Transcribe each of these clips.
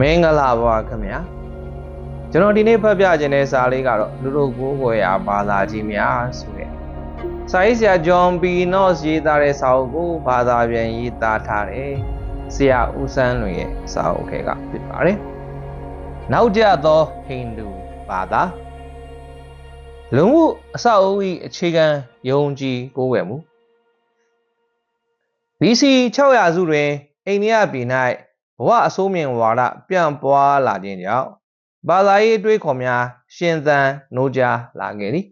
မင်္ဂလာပါခင်ဗျာကျွန်တော်ဒီနေ့ဖတ်ပြခြင်းတဲ့စာလေးကတော့လူတို့ကိုယ်ကိုယ်ရာဘာသာကြီးများဆိုတဲ့စာရေးဆရာဂျွန်ပီနော့စ်ရေးသားတဲ့စာအုပ်ကိုဘာသာပြန်ရေးသားထားတယ်ဆရာဦးစန်းလွင်ရဲ့စာအုပ်ခဲကဖြစ်ပါတယ်နောက်ကြသောဟိန္ဒူဘာသာလူမှုအဆောက်အဦ၏အခြေခံယုံကြည်ကိုးကွယ်မှု BC 600စုတွင်အိန္ဒိယပြည်၌ ဘဝအစိုးမြင်ဝါဒပြန့်ပွားလာခြင်းကြောင့်ဘာသာရေးအတွေးခေါ်များ ရှင်သန်နှိုးကြားလာခဲ့သည်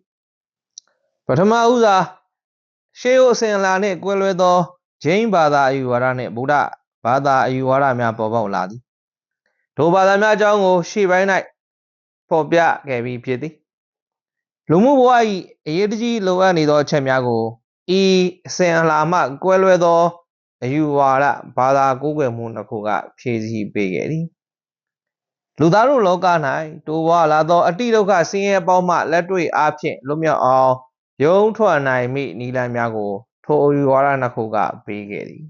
ပထမဦးစွာရှေးဟိုအစဉ်အလာနှင့်ကွဲလွဲသောဂျိန်းဘာသာအယူဝါဒနှင့်ဗုဒ္ဓဘာသာအယူဝါဒများပေါ်ပေါက်လာသည်ထိုဘာသာများအကြောင်းကို ရှေ့ပိုင်း၌ဖော်ပြခဲ့ပြီးဖြစ်သည်လူမှုဘဝ၏အရေးတကြီးလိုအပ်နေသောအချက်များကိုဤအစဉ်အလာမှကွဲလွဲသော အယူဝါဒဘာသာကိုးကွယ်မှုတစ်ခုကဖြည့်ဆည်းပေးခဲ့သည်လူသားတို့လောက၌တိုးပွားလာသောအတိဒုက္ခဆင်းရဲပေါင်းမှလက်တွေ့အားဖြင့်လွတ်မြောက်အောင်ယုံထွက်နိုင်မိနိလန်းများကို ထိုအယူဝါဒနှစ်ခုကပေးခဲ့သည်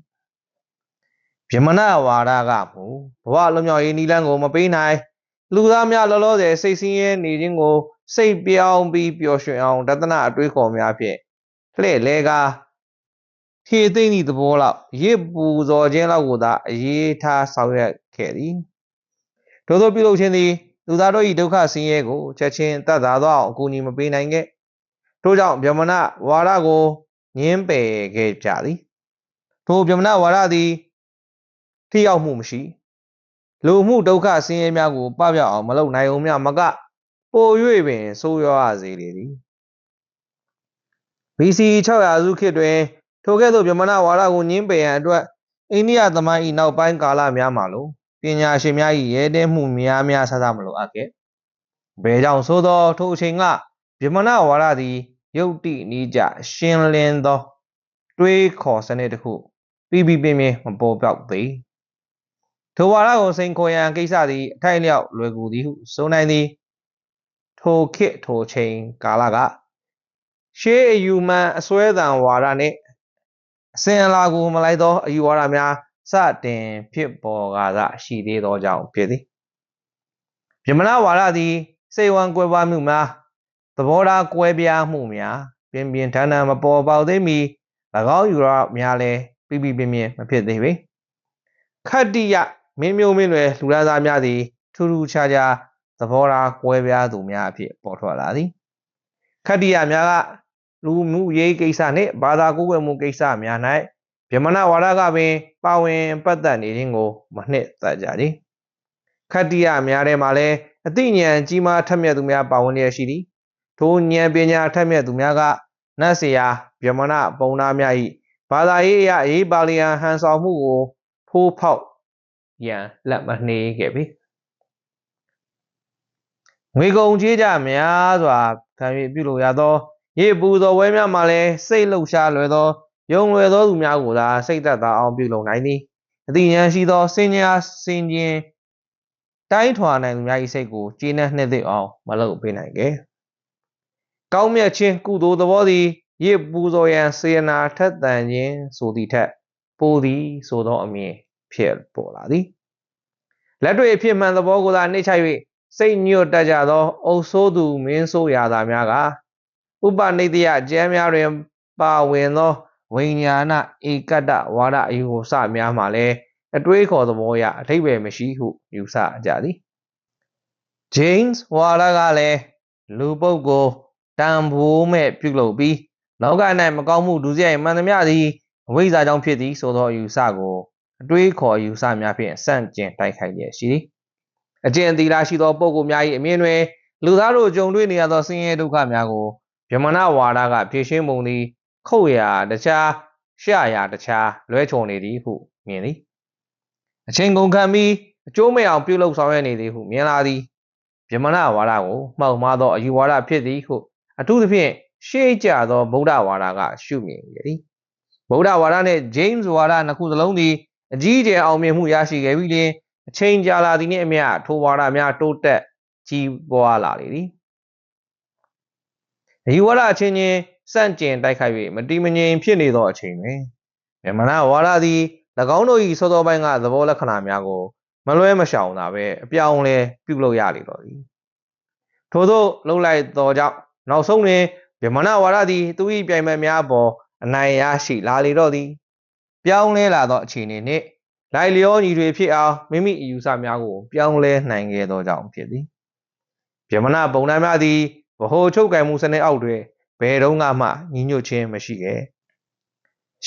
ဗြဟ္မဏဝါဒကမူဘဝလွတ်မြောက်ရေးနိလန်းကိုမပေးနိုင်လူသားများလောလောဆယ်စိတ်ဆင်းရဲနေခြင်းကို စိတ်ပြောင်းပြီးပျော်ရွှင်အောင်တသနာအတွေးခေါ်များဖြင့်လှည့်လဲကား ဖြည့်သိမ့်သည့်သဘောလောက်ရစ်ပူဇော်ခြင်းလောက်ကိုသာအရေးထားဆောင်ရွက်ခဲ့သည်ထို့သောပြုလုပ်ခြင်းသည်လူသားတို့၏ဒုက္ခဆင်းရဲကိုချက်ချင်းတတ်သာသောအောင်အကူအညီမပေးနိုင်ခဲ့ထို့ကြောင့်ဗြဟ္မဏဝါဒကိုညှင်းပယ်ခဲ့ကြသည်ထိုဗြဟ္မဏဝါဒသည်ထိရောက်မှုမရှိလူမှုဒုက္ခဆင်းရဲများကိုပပျောက်အောင်မလုပ်နိုင်ုံမျှမကပို၍ပင်ဆိုးရွားစေလေသည် BC 600စုခေတ်တွင် ထိုကဲ့သို့ဗြဟ္မဏဝါဒကိုညှင်းပယ်ရန်အတွက်အိန္ဒိယသမိုင်း၏နောက်ပိုင်းကာလများမှာလိုပညာရှင်များ၏ရဲတဲမှုများများဆဆမလိုအပ်ခဲ့။ဘယ်ကြောင့်ဆိုသောထိုအချိန်ကဗြဟ္မဏဝါဒသည်ယုတ်တိနီးကြရှင်းလင်းသော တွေးခေါ်စနစ်တစ်ခုပြီးပြီးပြင်းပြင်းမပေါ်ပြောက်သေး။ထိုဝါဒကိုစိန်ခေါ်ရန်ကိစ္စသည်အထိုက်အလျောက်လွယ်ကူသည်ဟုဆိုနိုင်သည်။ထိုခေတ်ထိုချိန်ကာလကရှေးအယူမှန်အစွဲတံဝါဒနှင့် အစဉ်အလာကိုမလိုက်သောအယူဝါဒများစတင်ဖြစ်ပေါ်ကာသာရှိသေးသောကြောင့်ဖြစ်သည်ဗြဟ္မဏဝါဒသည်စိတ်ဝံကွဲပြားမှုများသဘောထားကွဲပြားမှုများပြင်းပြင်းထန်ထန်မပေါ်ပေါက်သေးမီ၎င်းယူရများလည်းပြပြပြင်းပြင်းမဖြစ်သေးပေခတ္တိယမင်းမျိုးမင်းလွယ်လူသားသားများသည်ထူးထူးခြားခြားသဘောထားကွဲပြားသူများအဖြစ်ပေါ်ထွက်လာသည်ခတ္တိယများက လူမှုရေးကိစ္စနှင့်ဘာသာကိုးကွယ်မှုကိစ္စများ၌ဗြဟ္မဏဝါဒကပင်ပါဝင်ပတ်သက်နေခြင်းကိုမနှစ်သက်ကြသည်ခတ္တိယများထဲမှာလည်းအသိဉာဏ်ကြီးမားထက်မြက်သူများပါဝင်ရရှိသည်ထိုဉာဏ်ပညာထက်မြက်သူများကနတ်ဆရာဗြဟ္မဏပုံနာများ၏ဘာသာရေးအရာအေးပါလျံဟန်ဆောင်မှုကိုဖိုးဖောက်ရန်လက်မနှေးခဲ့ပြီငွေကုန်ကြေးကြများစွာခံ၍ပြုလုပ်ရသော ရေပူသောဝဲများမှလည်းစိတ်လှုပ်ရှားလွယ်သောယုံလွယ်သောသူများကိုသာစိတ်သက်သာအောင်ပြုလုပ်နိုင်သည်အတိညာရှိသောစင်ညာစင်ကျင်တိုင်းထွာနိုင်သူများ၏စိတ်ကိုကျေနပ်နှစ်သိအောင်မလုပ်ပေးနိုင်ခဲ့ကောင်းမြတ်ခြင်းကုသိုလ်သဘောသည်ရစ်ပူဇော်ရန်စေရနာထက်သန်ခြင်းဆိုသည့်ထက်ပိုသည်ဆိုသောအမြင်ဖြစ်ပေါ်လာသည်လက်တွေ့အဖြစ်မှန်သဘောကိုသာနှိမ့်ချ၍စိတ်ညွတ်တတ်ကြသောအုပ်ဆိုးသူမင်းဆိုးရာသာများက ဥပနိတယကျမ်းများတွင် ပါဝင်သောဝိညာဏဧကတ္တဝါဒအယူဆများမှလည်းအတွေးခေါ်သဘောအရအထိပ္ပယ်မရှိဟုယူဆကြသည် James ဝါဒကလည်းလူပုဂ္ဂိုလ်တန်ဖိုးမဲ့ပြုလုပ်ပြီးလောက၌မကောင်းမှုဒုစရိုက်မှန်သမျှသည်အဝိဇ္ဇာကြောင့်ဖြစ်သည်ဆိုသောယူဆကိုအတွေးခေါ်ယူဆများဖြင့်စန့်ကျင်တိုက်ခိုက်ရရှိသည်အကျင့်သီလရှိသောပုဂ္ဂိုလ်များ၏အမြင်တွင်လူသားတို့ကြုံတွေ့နေရသောဆင်းရဲဒုက္ခများကို ဗြဟ္မဏဝါဒကဖြည့်ရှင်းပုံသည်ခုတ်ရာတခြားရှရာတခြားလွဲချော်နေသည်ဟုမြင်သည်အချိန်ကုန်ခံပြီးအကျိုးမဲ့အောင်ပြုလုပ်ဆောင်ရွက်နေသည်ဟုမြင်လာသည်ဗြဟ္မဏဝါဒကိုမှောက်မှားသောအယူဝါဒဖြစ်သည်ဟုအထူးသဖြင့်ရှေးကြသောဗုဒ္ဓဝါဒကရှုမြင်ခဲ့သည်ဗုဒ္ဓဝါဒနှင့် James ဝါဒနှစ်ခုစလုံးသည်အကြီးအကျယ်အောင်မြင်မှုရရှိခဲ့ပြီးလျှင်အချိန်ကြာလာသည်နှင့်အမျှထိုဝါဒများတိုးတက်ကြီးပွားလာလေသည် အယူဝါဒအချင်းချင်းစန့်ကျင်တိုက်ခိုက်၍မတိမငြိမ်ဖြစ်နေသောအချိန်တွင်မြမနာဝါဒသည်၎င်းတို့၏စောစောပိုင်းကသဘောလက္ခဏာများကိုမလွဲမရှောင်တာပဲအပြောင်းလဲပြုလုပ်ရလေတော့သည်ထို့သောလှုပ်လိုက်သောကြောင့်နောက်ဆုံးတွင်ဗြဟ္မဏဝါဒသည်သူ၏ပြိုင်ဘက်များပေါ်အနိုင်ရရှိလာလေတော့သည် ပြောင်းလဲလာသောအခြေအနေနှင့်လိုက်လျောညီတွေဖြစ်အောင်မိမိအယူဆများကို ပြောင်းလဲနိုင်ခဲ့သောကြောင့်ဖြစ်သည်ဗြဟ္မဏပုံနာများသည် ဗဟိုချုပ်ကံမှုစနစ်အောက်တွင်ဘယ်တော့မှညီညွတ်ခြင်းမရှိခဲ့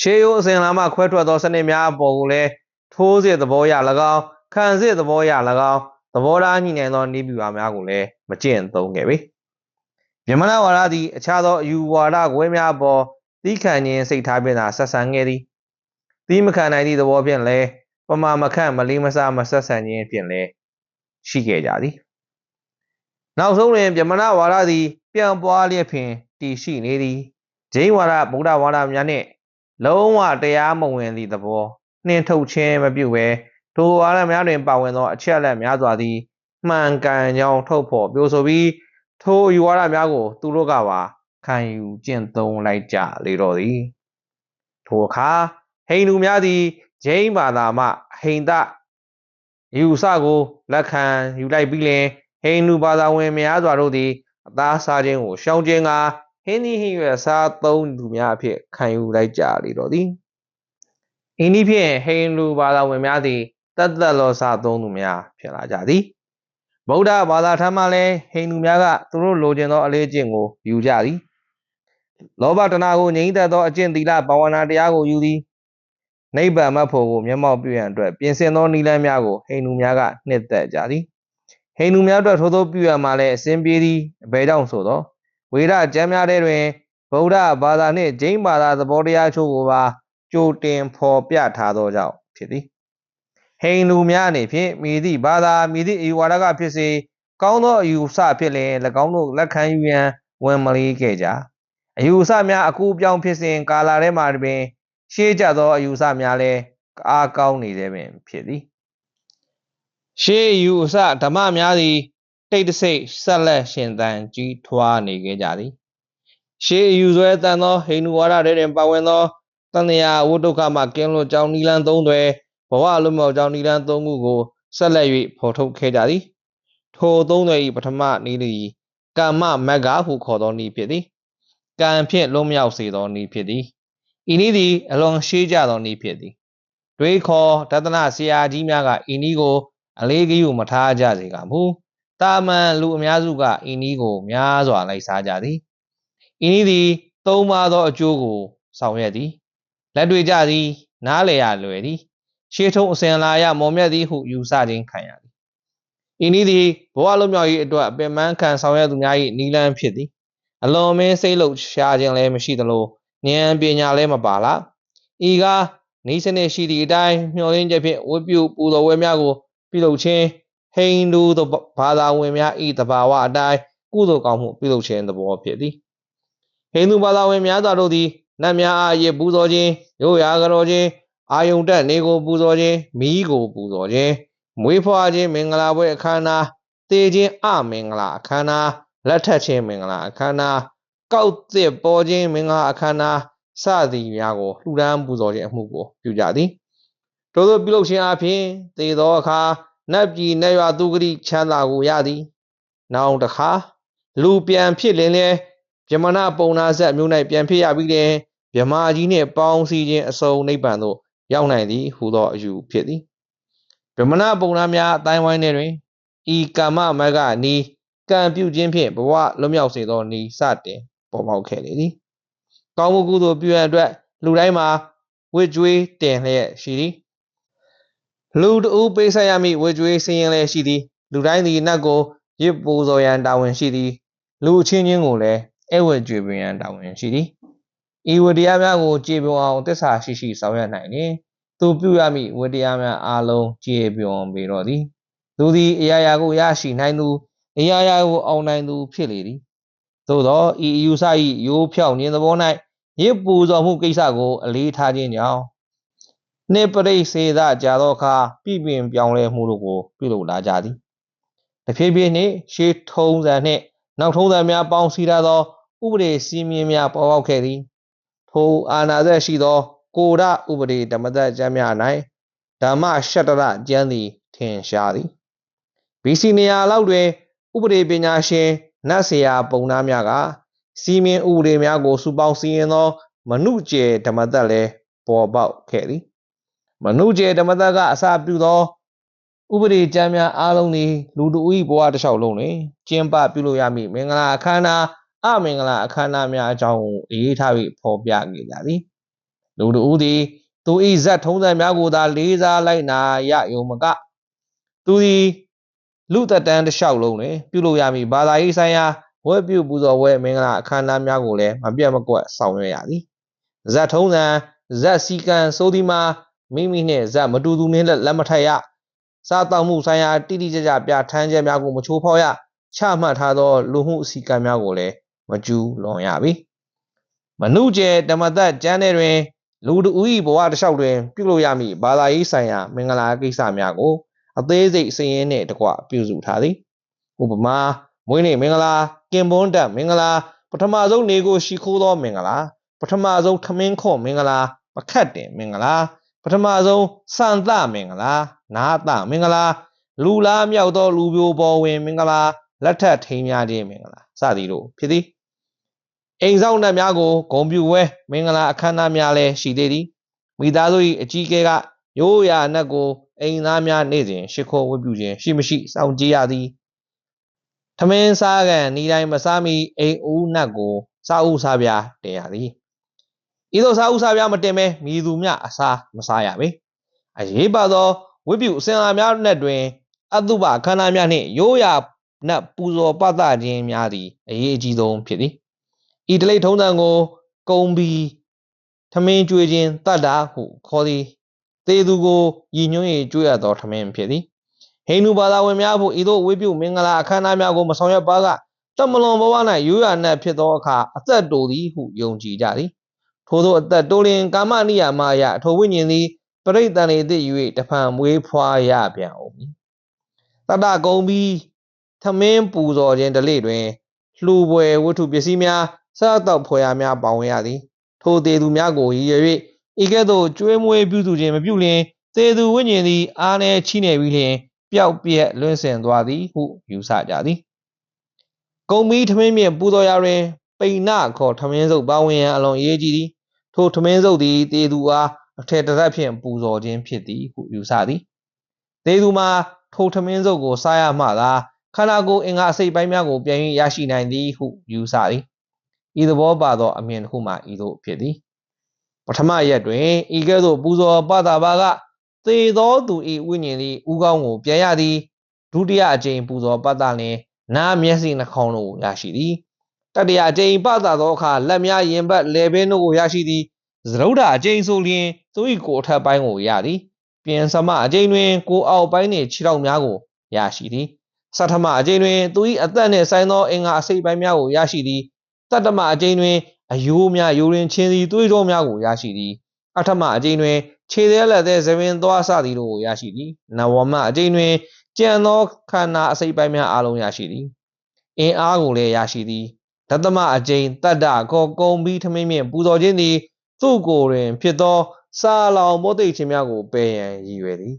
ရှေးရိုးအစဉ်လာမှခွဲထွက်သောစနစ်များအပေါ်ကိုလည်းထိုးစစ်သဘောရ၎င်းခံစစ်သဘောရ၎င်းသဘောထားညှိနှိုင်းသောနည်းဗျူဟာများကိုလည်းမကျင့်သုံးခဲ့ပေမြမနာဝါဒသည်အခြားသောအယူဝါဒကွဲများအပေါ်သီးခံခြင်းစိတ်ထားဖြင့်သာဆက်ဆံခဲ့သည်သီးမခံနိုင်သည့်သဘောဖြင့်လည်းပမာမခန့်မလေးမစားမဆက်ဆံခြင်းဖြင့်လည်းရှိခဲ့ကြသည် နောက်ဆုံးတွင်ဗြဟ္မဏဝါဒသည် ပြန်ပွားလျက်ဖြင့်တည်ရှိနေသည်ဂျိန်းဝါဒဗုဒ္ဓဝါဒများနှင့်လုံးဝတရားမဝင်သည့်သဘောနှင်ထုတ်ခြင်းမပြုဘဲထိုဝါဒများတွင်ပါဝင်သောအချက်အလက်များစွာသည်မှန်ကန်ကြောင်းထုတ်ဖော်ပြောဆိုပြီးထိုယူဝါဒများကို သူတို့ကပါခံယူကျင့်သုံးလိုက်ကြလေတော့သည်ထိုအခါဟိန္ဒူများသည်ဂျိန်းဘာသာမှဟိန္ဒယူဆကိုလက်ခံယူလိုက်ပြီးလျှင် ဟိန္ဒူဘာသာဝင်များစွာတို့သည်အသားစားခြင်းကိုရှောင်ကျဉ်ကာဟင်းသီးဟင်းရွက်စားသုံးသူများအဖြစ်ခံယူလိုက်ကြလေတော့သည်။ဤနည်းဖြင့်ဟိန္ဒူဘာသာဝင်များသည်တတ်သက်လောစားသုံးသူများဖြစ်လာကြသည်။ဗုဒ္ဓဘာသာထမ်းမှလည်းဟိန္ဒူများကသူတို့လိုချင်သောအလေးအကျင့်ကိုယူကြသည်။လောဘတဏှာကိုငြိမ့်သက်သောအကျင့်သီလဘာဝနာတရားကိုယူသည်။နိဗ္ဗာန်မဖို့ကိုမျက်မှောက်ပြုရန်အတွက်ပြင်ဆင်သောနည်းလမ်းများကိုဟိန္ဒူများကနှစ်သက်ကြသည်။ ဟိန္ဒူများအတွက်ထိုးထိုးပြုရမှလည်းအစဉ်ပြေသည်အဘယ်ကြောင့်ဆိုသောဝေဒကျမ်းများထဲတွင်ဗုဒ္ဓဘာသာနှင့်ဂျိန်းဘာသာသဘောတရားချို့ကိုပါကြိုတင်ဖော်ပြထားသောကြောင့်ဖြစ်သည်ဟိန္ဒူများအနေဖြင့်မိသည့်ဘာသာမိသည့်အယူဝါဒကဖြစ်စေကောင်းသောအယူဆဖြစ်လျင်၎င်းတို့လက်ခံယူရန်ဝန်မလေးခဲ့ကြအယူဆများအကူပြောင်းဖြစ်စဉ်ကာလထဲမှာတွင် ရှေးကြသောအယူဆများလည်းအားကောင်းနေသေးပင်ဖြစ်သည် ရှေးအယူအဆဓမ္မများသည်တိတ်တဆိတ်ဆက်လက်ရှင်သန်ကြီးထွားနေခဲ့ကြသည်ရှေးအယူဆွဲတန်သောဟိန္ဒူဝါဒတွေတွင်ပါဝင်သောတန်ရာဝိဒုက္ခမှကင်းလွတ်ကြောင်းနိလန်သုံးတွေဘဝလွတ်မြောက်ကြောင်းနိလန်သုံးခုကိုဆက်လက်၍ဖော်ထုတ်ခဲ့ကြသည်ထိုသုံးတွေ၏ပထမနည်းသည်ကမ္မမဂ္ဂဟုခေါ်သောနည်းဖြစ်သည်ကံဖြင့်လွတ်မြောက်စေသောနည်းဖြစ်သည်ဤနည်းသည်အလွန်ရှေးကြသောနည်းဖြစ်သည်တွေးခေါ်တသနာဆရာကြီးများကဤနည်းကို အလေးဂရုမထားကြစေကမူတာမန်လူအများစုကဤနည်းကို များစွာလိုက်စားကြသည်ဤနည်းသည်သုံးပါသောအကျိုးကို ဆောင်ရွက်သည်လက်တွေ့ကြသည် နားလည်ရလွယ်သည်ရှေးထုံးအစဉ်လာရမော်မြတ်သည်ဟုယူဆခြင်းခံရသည်ဤနည်းသည်ဘဝလုံးမြောက်ရေးအတွက်အပင်ပန်းခံဆောင်ရွက်သူများ၏နီလန်းဖြစ်သည်အလွန်မင်းစိတ်လှုပ်ရှားခြင်းလည်းမရှိသလိုဉာဏ်ပညာလည်းမပါလားဤကားဤစနစ်ရှိသည့်အတိုင်းမျှော်လင့်ချက်ဖြင့်ဝတ်ပြုပူဇော်ဝဲများကို ပြုလုပ်ခြင်းဟိန္ဒူဘာသာဝင်များဤတဘာဝအတိုင်းကုသိုလ်ကောင်းမှုပြုလုပ်ခြင်းသဘောဖြစ်သည်ဟိန္ဒူဘာသာဝင်များစွာတို့သည်နတ်များအားရပူဇော်ခြင်းရိုးရာကြတော်ခြင်းအာယုန်တက်နေကိုပူဇော်ခြင်းမိကိုပူဇော်ခြင်းမွေးဖွားခြင်းမင်္ဂလာပွဲအခမ်းအနားတေခြင်းအမင်္ဂလာအခမ်းအနားလက်ထပ်ခြင်းမင်္ဂလာအခမ်းအနားကောက်သစ်ပေါ်ခြင်းမင်္ဂလာအခမ်းအနားစသည်များကိုလှူဒန်းပူဇော်ခြင်းအမှုကိုပြုကြသည် ထို့သောပြုလုပ်ခြင်းအပြင်သေသောအခါနတ်ပြည်နတ်ရွာသူဂတိချမ်းသာကိုရသည်နောက်တစ်ခါလူပြန်ဖြစ်လင်လေဗြဟ္မဏပုံနာဆက်မျိုး၌ပြန်ဖြစ်ရပြီးတဲ့ဗြဟ္မာကြီးနှင့်ပေါင်းစည်းခြင်းအစုံနိဗ္ဗာန်သို့ရောက်နိုင်သည်ဟူသောအယူဖြစ်သည်ဗြဟ္မဏပုံနာများအတိုင်းဝိုင်းထဲတွင်ဤကမ္မမဂ္ဂနီးကံပြုခြင်းဖြင့်ဘဝလွတ်မြောက်စေသောနီးစတင်ပေါ်ပေါက်ခဲ့လေသည်ကောင်းမှုကုသိုလ်ပြုရန်အတွက်လူတိုင်းမှာဝိကြွေးတင်လျက်ရှိသည် လူတဦးပေးဆက်ရမည့်ဝေကြွေးစည်ရင်လည်းရှိသည်လူတိုင်းသည်နတ်ကိုရစ်ပူဇော်ရန်တာဝန်ရှိသည်လူအချင်းချင်းကိုလည်းအဲ့ဝဲကြွေပင်ရန်တာဝန်ရှိသည်ဤဝတရားများကိုကြည်ပွန်အောင်တစ္ဆာရှိရှိဆောင်ရွက်နိုင်ရင်သူပြုရမည့်ဝတရားများအားလုံးကြည်ပွန်ပေတော့သည်သူသည်အရာရာကိုရရှိနိုင်သူအရာရာကိုအောင်နိုင်သူဖြစ်လေသည်သို့သောဤအယူဆ၏ရိုးဖြောင့်ခြင်းသဘော၌ရစ်ပူဇော်မှုကိစ္စကိုအလေးထားခြင်းကြောင့် နှစ်ပရိစေသကြာသောအခါပြည်ပင်ပြောင်းလဲမှုတို့ကိုပြုလုပ်လာကြသည်တဖြည်းဖြည်းနှင့်ရှေးထုံးစံနှင့်နောက်ထုံးစံများပေါင်းစည်းထားသောဥပဒေစည်းမျဉ်းများပေါ်ပေါက်ခဲ့သည်ထိုအာနာသက်ရှိသော ကိုရဥပဒေဓမ္မသက်ကျမ်းများ၌ဓမ္မရှတရကျမ်းသည်ထင်ရှားသည် BC နေရာလောက်တွင် ဥပဒေပညာရှင်နတ်ဆရာပုံနာများကစီမင်းဥပဒေများကိုစုပေါင်းစီရင်သော မနုကျေဓမ္မသက်လည်းပေါ်ပေါက်ခဲ့သည် မနုကျေဓမ္မသက်ကအစပြုသောဥပဒေကြမ်းများအားလုံးသည်လူတဦး၏ဘဝတစ်လျှောက်လုံးတွင်ကျင်းပပြုလုပ်ရမည့်မင်္ဂလာအခမ်းအနားအမင်္ဂလာအခမ်းအနားများအကြောင်းကိုအေးထား၍ဖော်ပြခဲ့ကြသည်လူတဦးသည်သူ၏ဇက်ထုံးစံများကိုသာလေးစားလိုက်နာရယုံမကသူသည်လူသက်တမ်းတစ်လျှောက်လုံးတွင်ပြုလုပ်ရမည့်ဘာသာရေးဆိုင်ရာဝတ်ပြုပူဇော်ပွဲမင်္ဂလာအခမ်းအနားများကိုလည်းမပြတ်မကွက်ဆောင်ရွက်ရသည်ဇက်ထုံးစံဇက်စီကံဆိုသည်မှာ မိမိနှင့်ဇက်မတူသူနှင့်လက်မထက်ရစားတောက်မှုဆိုင်ရာတိတိကျကျပြဋ္ဌာန်းချက်များကိုမချိုးဖောက်ရချမှတ်ထားသောလူမှုအစည်းကမ်းများကိုလည်းမကျူးလွန်ရပြီမနုကျေဓမ္မသက်ကျမ်းထဲတွင် လူတဦး၏ဘဝတစ်လျှောက်တွင် ပြုလုပ်ရမည့်ဘာသာရေးဆိုင်ရာမင်္ဂလာကိစ္စများကို အသေးစိတ်စည်ရင်းနှင့်တကွပြုစုထားသည်ဥပမာမွေးနေ့မင်္ဂလာကင်ပွန်းတက်မင်္ဂလာပထမဆုံးနေကိုရှိခိုးသောမင်္ဂလာပထမဆုံးခမင်းခော့မင်္ဂလာပခတ်တင်မင်္ဂလာ ပထမဆုံးစံသမင်္ဂလာနာသမင်္ဂလာလူလားမြောက်သောလူပြိုပေါ်ဝင်မင်္ဂလာလက်ထပ်ထိမ်းများခြင်းမင်္ဂလာစသည်တို့ဖြစ်သည်အိမ်ဆောင်နှက်များကိုဂုံပြူဝဲမင်္ဂလာအခမ်းအနားများလည်းရှိသေးသည်မိသားစု၏အကြီးအကဲကရိုးရာနှက်ကိုအိမ်သားများနေ့စဉ်ရှ िख ောဝတ်ပြုခြင်းရှိမရှိစောင့်ကြည့်ရသည်ထမင်းစားကန်ဤတိုင်းမစားမီအိမ်ဦးနှက်ကိုစားဦးစားပြတင်ရသည် ဤသို့စားဦးစားပြမတင်မဲမိသူမျှအစားမစားရပေအရေးပါသောဝိပုအစဉ်လာများနှင့်တွင်အတုပခန္ဓာများနှင့်ရိုးရာနတ်ပူဇော်ပသခြင်းများသည်အရေးအကြီးဆုံးဖြစ်သည်ဤတလိထုံးစံကိုကုံဘီထမင်းကျွေးခြင်းတတ်တာဟုခေါ်သည်သေသူကိုရည်ညွှန်း၍ကျွေးရသောထမင်းဖြစ်သည်ဟိန္ဒူဘာသာဝင်များဖို့ဤသို့ဝိပုမင်္ဂလာအခမ်းအနားများကိုမဆောင်ရွက်ပါကတမလွန်ဘဝ၌ရိုးရာနတ်ဖြစ်သောအခါအသက်တိုသည်ဟုယုံကြည်ကြသည် ထို့သောအသက်တိုလင်ကာမနိယာမအယထိုဝိညာဉ်သည်ပရိသန်လေသည့်၍တဖန်မွေးဖွားရပြန်အောင်မည်တတကုံပြီးသမင်းပူဇော်ခြင်းတလေတွင်လှူပွဲဝတ္ထုပစ္စည်းများစားတော့ဖွယ်ရာများပါဝင်ရသည် ထိုသေးသူများကိုရည်ရွယ်၍ဤကဲ့သို့ကျွေးမွေးပြုစုခြင်းမပြုလျင်သေသူဝိညာဉ်သည်အားနည်းချိနေပြီးလျင်ပျောက်ပြက်လွင့်စင်သွားသည်ဟုယူဆကြသည်ကုံမီထမင်းမြင့်ပူဇော်ရာတွင် ပိဏခေါ်ထမင်းစုပ်ပါဝင်ရန်အလွန်အရေးကြီးသည် ထိုထမင်းစုပ်သည်တေသူအားအထက်တရက်ဖြင့်ပူဇော်ခြင်းဖြစ်သည်ဟုယူဆသည်တေသူမှာထိုထမင်းစုပ်ကိုစားရမှသာခန္ဓာကိုယ်အင်္ဂါအစိတ်ပိုင်းများကိုပြန်၍ရရှိနိုင်သည်ဟုယူဆသည်ဤသဘောပါသောအမြင်တစ်ခုမှဤသို့ဖြစ်သည်ပထမရက်တွင်ဤကဲ့သို့ပူဇော်ပတာပါကသေသောသူ၏ဝိညာဉ်သည်ဥကောင်းကိုပြန်ရသည်ဒုတိယအကြိမ်ပူဇော်ပတာလျင်နားမျက်စိနှာခေါင်းတို့ရရှိသည် တတိယအကြိမ်ပတာသောအခါလက်များရင်ဘတ်လေဘင်းတို့ကိုရရှိသည်သရုဒ္ဓအကြိမ်ဆိုလျင်သူ၏ကိုယ်ထပ်ပိုင်းကိုရသည်ပြင်စမအကြိမ်တွင်ကိုအောက်ပိုင်းနှင့်ခြေထောက်များကိုရရှိသည်ဆထမအကြိမ်တွင်သူ၏အသက်နှင့်ဆိုင်သောအင်္ဂါအစိတ်ပိုင်းများကိုရရှိသည်တတ္တမအကြိမ်တွင်အယိုးများယိုရင်ချင်းစီသွေးကြောများကိုရရှိသည်အထမအကြိမ်တွင်ခြေသေးလက်သေးသပင်သွားစသည်တို့ကိုရရှိသည်နဝမအကြိမ်တွင်ကြံသောခန္ဓာအစိတ်ပိုင်းများအလုံးရရှိသည်အင်အားကိုလည်းရရှိသည် ဒသမအကြိမ်တတ္တကောကုံပြီးထမင်းမြင့်ပူဇော်ခြင်းသည်သူ့ကိုယ်တွင် ဖြစ်သော စာလောင်မောသိခြင်းများကိုပယ်ရန်ရည်ရွယ်သည်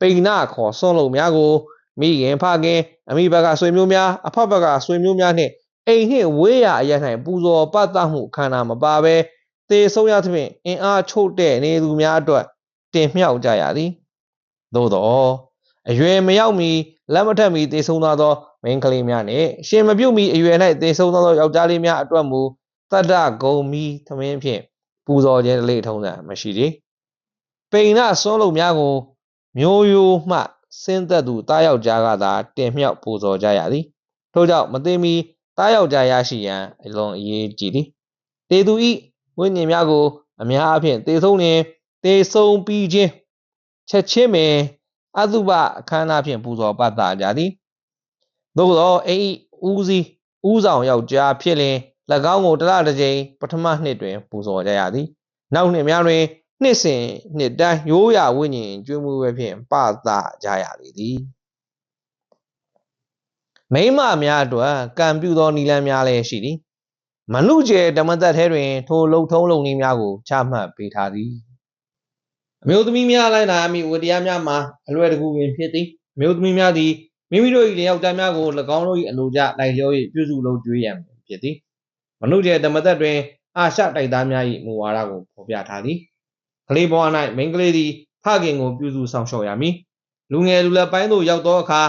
ပိဏခေါ်ဆွန့်လုံများကိုမိခင်ဖခင်အမိဘကဆွေမျိုးများအဖဘကဆွေမျိုးများနှင့်အိမ်နှင့်ဝေးရာအရ၌ပူဇော်ပတ်သမှုခန္ဓာမပါဘဲသေဆုံးရသဖြင့်အင်အားချို့တဲ့နေသူများအတွက်တင်မြှောက်ကြရသည်သို့သောအရွယ်မရောက်မီလက်မထက်မီသေဆုံးသော မိန်းကလေးများနှင့်ရှင်မပြုတ်မီအရွယ်၌သေဆုံးသောယောက်ျားလေးများအတွက်မူတတ္တဂုံမီသမင်းဖြင့်ပူဇော်ခြင်းလေးထုံးစံမရှိသေးပိဏစွန်းလုံးများကို မျိုးရိုးမှဆင်းသက်သူတားယောက်ျားကသာတင်မြှောက်ပူဇော်ကြရသည်ထို့ကြောင့်မသိမီတားယောက်ျားရရှိရန်အလွန်အရေးကြီးသည်တေသူဤဝိညာဉ်များကို အများအားဖြင့်တေဆုံးလျင်တေဆုံးပြီးခြင်းချက်ချင်းပင်အတုပအခမ်းအနားဖြင့်ပူဇော်ပတ်တာကြသည် သို့သောအိဦးစီးဦးဆောင်ယောက်ျားဖြစ်လင်၎င်းကိုတလတစ်ကြိမ်ပထမနှစ်တွင်ပူဇော်ကြရသည်နောက်နှစ်များတွင်နှစ်စဉ်နှစ်တိုင်းရိုးရာဝိညာဉ်ကျွေးမွေးပွဲဖြင့်ပသကြရလေသည်မိမများအတွက်ကံပြုသောနီလန်းများလည်းရှိသည်မနုကျေဓမ္မသက်ထဲတွင် ထိုလုံထုံးလုံနည်းများကိုချမှတ်ပေးထားသည်အမျိုးသမီးများလိုက်နာမိဝတ္တရားများမှာအလွယ်တကူပင်ဖြစ်သည်အမျိုးသမီးများသည် မိမိတို့၏လျောက်တန်းများကို၎င်းတို့၏အလိုကျလိုက်လျော၍ပြုစုလုပ်ကြွေးရန်ဖြစ်သည်မနုကျေဓမ္မသက်တွင်အာရှတိုက်သားများ၏မူဝါဒကိုဖော်ပြထားသည်ကလေးဘဝ၌မိန်းကလေးသည်ဖခင်ကိုပြုစုဆောင်ရှောက်ရမည်လူငယ်လူလက်ပိုင်းသို့ရောက်သောအခါ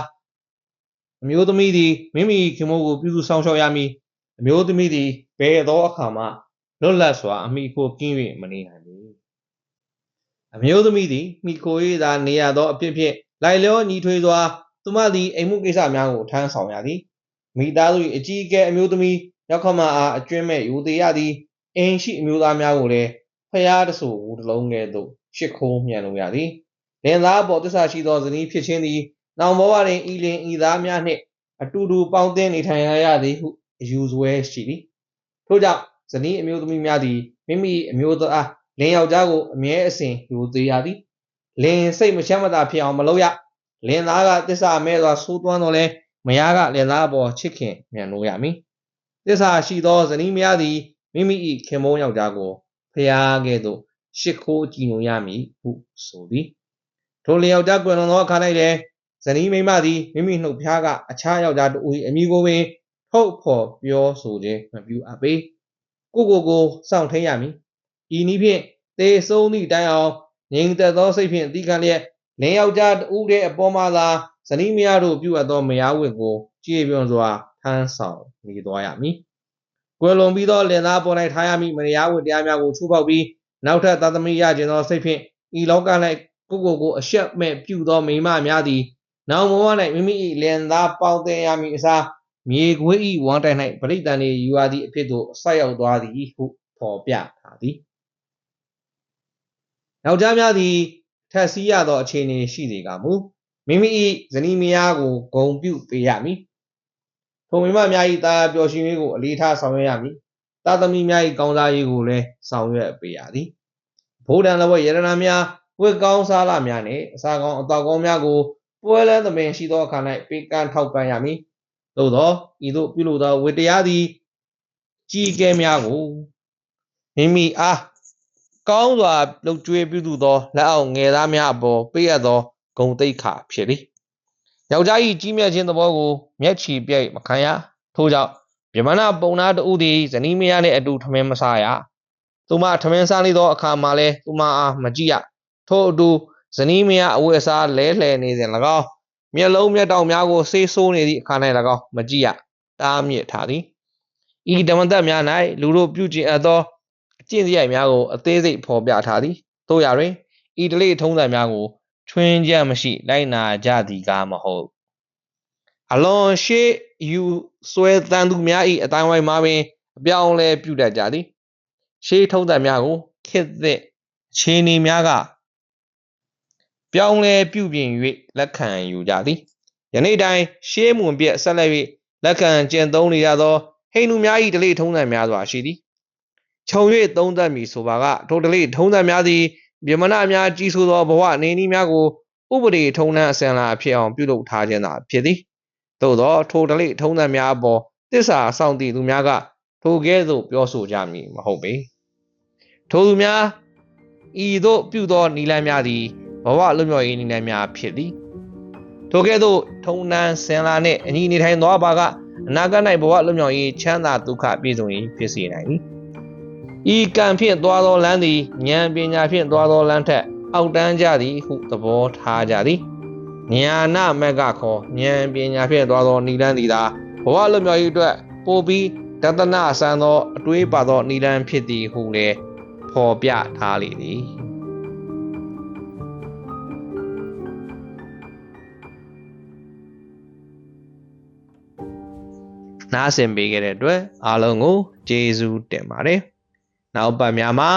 အမျိုးသမီးသည်မိမိခင်မိုးကိုပြုစုဆောင်ရှောက်ရမည်အမျိုးသမီးသည်ဘယ်သောအခါမှလွတ်လပ်စွာအမိကိုကင်း၍မနေနိုင်ပေအမျိုးသမီးသည်မိခို၏သာနေရသောအဖြစ်ဖြင့်လိုက်လျောညီထွေစွာ သူမသည်အိမ်မှုကိစ္စများကိုထမ်းဆောင်ရသည်မိသားစု၏အကြီးအကဲအမျိုးသမီးရောက်ခမအားအကျွင်းမဲ့ယူသေးရသည်အိမ်ရှိအမျိုးသားများကိုလည်းဖျားတဆူဝူတလုံးကဲ့သို့ရှစ်ခိုးမြန်လို့ရသည်လင်သားပေါ်တစ္ဆာရှိသောဇနီးဖြစ်ခြင်းသည်နောင်ဘဝတွင်ဤလင်ဤသားများနှင့်အတူတူပေါင်းသင်းနေထိုင်ရရသည်ဟုအယူဆွဲရှိသည်ထို့ကြောင့်ဇနီးအမျိုးသမီးများသည်မိမိအမျိုးသားလင်ယောက်ျားကိုအမြဲအစဉ်ယူသေးရသည်လင်စိတ်မချမ်းမသာဖြစ်အောင်မလုပ်ရ လင်သားကတစ္ဆာမဲ့စွာဆိုးသွမ်းတော်လဲမယားကလင်သားပေါ်ချစ်ခင်မြန်လို့ရမည်တစ္ဆာရှိသောဇနီးမယားသည်မိမိ၏ခင်မုန်းယောက်ျားကိုဖျားကဲ့သို့ရှစ်ခိုးကြည်ညိုရမည်ဟုဆိုသည်ထိုလျောက်ျားကွယ်လွန်သောအခါ၌လည်းဇနီးမိန်းမသည်မိမိနှုတ်ဖျားကအခြားယောက်ျားတို့၏အမိကိုပင်ထုတ်ဖော်ပြောဆိုခြင်းမပြုအပ်ပေကိုကိုကိုစောင့်ထိန်ရမည်ဤနည်းဖြင့်သေဆုံးသည့်တိုင်အောင်ငြိမ်သက်သောစိတ်ဖြင့်အတိခံလျက် လင်းယောက်ျားတူးတဲ့အပေါ်မှာသာဇနီးမယားတို့ပြုအပ်သောမယားဝတ်ကိုကြည်ပြွန်စွာထမ်းဆောင်နေသွားရမည်ကွယ်လွန်ပြီးသောလင်သားပေါ်၌ထားရမည်မယားဝတ်တရားများကိုချိုးဖောက်ပြီးနောက်ထပ်သာသမီရခြင်းသောစိတ်ဖြင့်ဤလောက၌ကိုကိုကိုအရှက်မဲ့ပြုသောမိမများသည်နောင်ဘဝ၌မိမိ၏လင်သားပေါင်းတင်ရမည်အစားမြေခွေး၏ဝမ်းတိုင်၌ပရိသန်၏ယူရသည့်အဖြစ်သို့ဆိုက်ရောက်သွားသည်ဟုဖော်ပြထားသည်ယောက်ျားများသည် ထက်စီးရသောအခြေအနေရှိစေကမူမိမိ၏ဇနီးမယားကိုဂုံပြုပေးရမည်ထိုမိမများ၏တာပျော်ရွှင်ရေးကိုအလေးထားဆောင်ရွက်ရမည်တာသမီများ၏ကောင်းစားရေးကိုလည်းဆောင်ရွက်ပေးရသည်ဘိုးတန်လဘရတနာများဝတ်ကောင်းစားလာများနှင့်အစာကောင်းအတောက်ကောင်းများကိုပွဲလန်းသမင်ရှိသောအခါ၌ပေးကမ်းထောက်ပံ့ရမည်သို့သောဤသို့ပြုလိုသောဝတ္တရားသည်ကြီးကဲများကိုမိမိအား ကောင်းစွာလှုပ်ကြွေးပြုသူသောလက်အောက်ငယ်သားများအပေါ်ပေးအပ်သောဂုံတိတ်ခါဖြစ်သည်ယောက်ျား၏ကြီးမြတ်ခြင်းသဘောကိုမျက်ချီပြိုက်မခံရထို့ကြောင့်ဗြဟ္မဏပုံနာတူသည်ဇနီးမယားနှင့်အတူထမင်းမစားရသူမထမင်းစားနေသောအခါမှာလည်းသူမအားမကြည့်ရထို့အတူဇနီးမယားအဝတ်အစားလဲလှယ်နေစဉ်၎င်းမျက်လုံးမျက်တောင်များကိုဆေးဆိုးနေသည့်အခါ၌၎င်းမကြည့်ရတားမြစ်ထားသည်ဤဓမ္မသက်များ၌လူတို့ပြုကျင့်အပ်သောအ ကျင့်စရိုက်များကိုအသေးစိတ်ဖော်ပြထားသည်တို့ရတွင်ဤတလေထုံးစံများကိုချွင်းချက်မရှိ လိုက်နာကြသည်ကားမဟုတ်အလွန်ရှိယူဆွဲတန်သူများ၏အတိုင်းဝိုင်းမှာပင်အပြောင်းလဲပြုတတ်ကြသည် ရှေးထုံးစံများကိုခေတ်သစ်ခြေနေများကပြောင်းလဲပြုပြင်၍လက်ခံယူကြသည်ယနေ့တိုင်ရှေးမွန်ပြက်ဆက်လက်၍လက်ခံကျင့်သုံးနေရသောဟိန္ဒူများ၏ဓလေ့ထုံးစံများစွာရှိသည် ခြုံ၍သုံးသပ်မည်ဆိုပါကထိုဓလေ့ထုံးစံများသည်မြမနာများကြီးဆိုသောဘဝနေနည်းများကိုဥပဒေထုံးနှံအစံလာဖြစ်အောင်ပြုလုပ်ထားခြင်းသာဖြစ်သည်သို့သောထိုဓလေ့ထုံးစံများအပေါ်တစ္ဆာဆောင်တည်သူများကထိုကဲ့သို့ပြောဆိုကြမည်မဟုတ်ပေထိုသူများဤသို့ပြုသောနီလန်းများသည်ဘဝလွတ်မြောက်ရေးနီလန်းများဖြစ်သည်ထိုကဲ့သို့ထုံနှံစင်လာနှင့်အညီနေထိုင်သောပါကအနာဂတ်၌ဘဝလွတ်မြောက်ရေးချမ်းသာဒုက္ခပြည့်စုံရေးဖြစ်စေနိုင်သည် ဤကံဖြင့်သွားသောလမ်းသည်ဉာဏ်ပညာဖြင့်သွားသောလမ်းထက် အောက်တန်းကြသည်ဟုသဘောထားကြသည်ဉာဏမက်ကခေါ်ဉာဏ်ပညာဖြင့်သွားသောနိလန်းသည်သာဘဝလွတ်မြောက်ရေးအတွက်ပို့ပြီးတသနာဆန်သောအတွေးပါသောနိလန်းဖြစ်သည်ဟုလည်းဖော်ပြထားလေသည်နားဆင်ပေးခဲ့တဲ့အတွက်အားလုံးကိုကျေးဇူးတင်ပါတယ် နောက်ပတ်များမှာ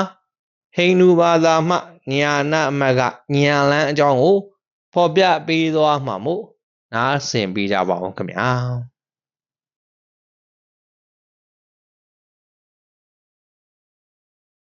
ဟိန္ဒူဘာသာမှညာနာအမတ်ကညာလန်းအကြောင်းကိုဖော်ပြပေးသွားမှာမို့နားဆင်ပေးကြပါဦးခင်ဗျာ